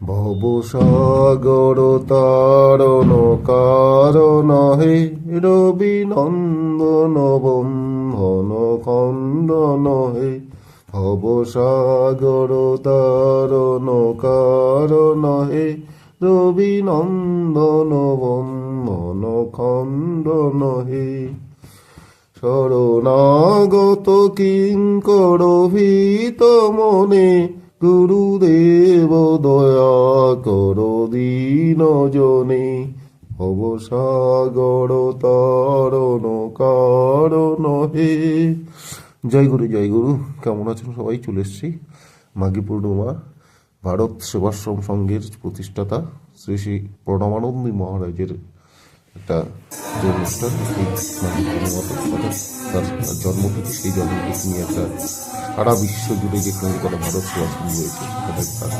ভবসাগর তারণ কারণ হে রবি নন্দন বন্ধন খণ্ডন হে। ভবসাগর তারণ কারণ হে রবি নন্দন বন্ধন খণ্ডন হে। শরণাগত কিঙ্কর ভীত মনে গুরুদেব দয়া কর দীন জনে অবসাগর তারণ কারণ হে। জয় গুরু জয় গুরু। কেমন আছেন সবাই? চলে এসছি মাঘী পূর্ণিমা, ভারত সেবাশ্রম সংঘের প্রতিষ্ঠাতা শ্রী শ্রী প্রণমানন্দী মহারাজের একটা যে অনুষ্ঠান পূর্ণিমাতে অর্থাৎ তার জন্মতিথি সেই জন্মতিথি নিয়ে একটা সারা বিশ্ব জুড়ে যে কলকাতা ভারত সেবাশ্রম রয়েছে, সেখানে তার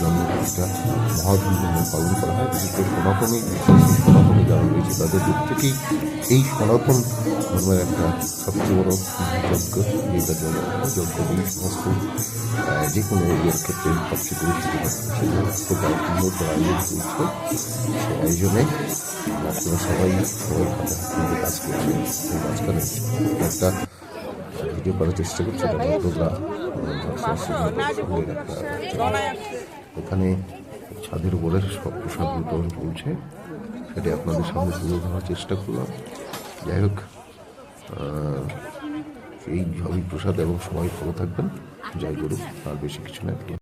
জন্মতিথিটা মহাধুমধামে পালন করা হয়। বিশেষ করে সনাতনী সনাতনী যারা রয়েছে, তাদের দিক থেকেই এই সনাতন ধর্মের একটা সবচেয়ে বড় যজ্ঞ যেটা জন্য যজ্ঞ এই সমস্ত যে কোনো ইয়ের ক্ষেত্রে সবচেয়ে গুরুত্বপূর্ণ সেটা খুব আয়োজন চলছে সেই আয়োজনে আপনারা সবাই একটা ভিডিও করার চেষ্টা করছি এখানে ছাদের উপরে সব প্রসাদ বিতরণ চলছে। সেটা আপনাদের সামনে তুলে ধরার চেষ্টা করলাম। যাই হোক আহ, এই হরি প্রসাদ এবং সবাই ভালো থাকবেন। জয় গুরু আর বেশি কিছু না।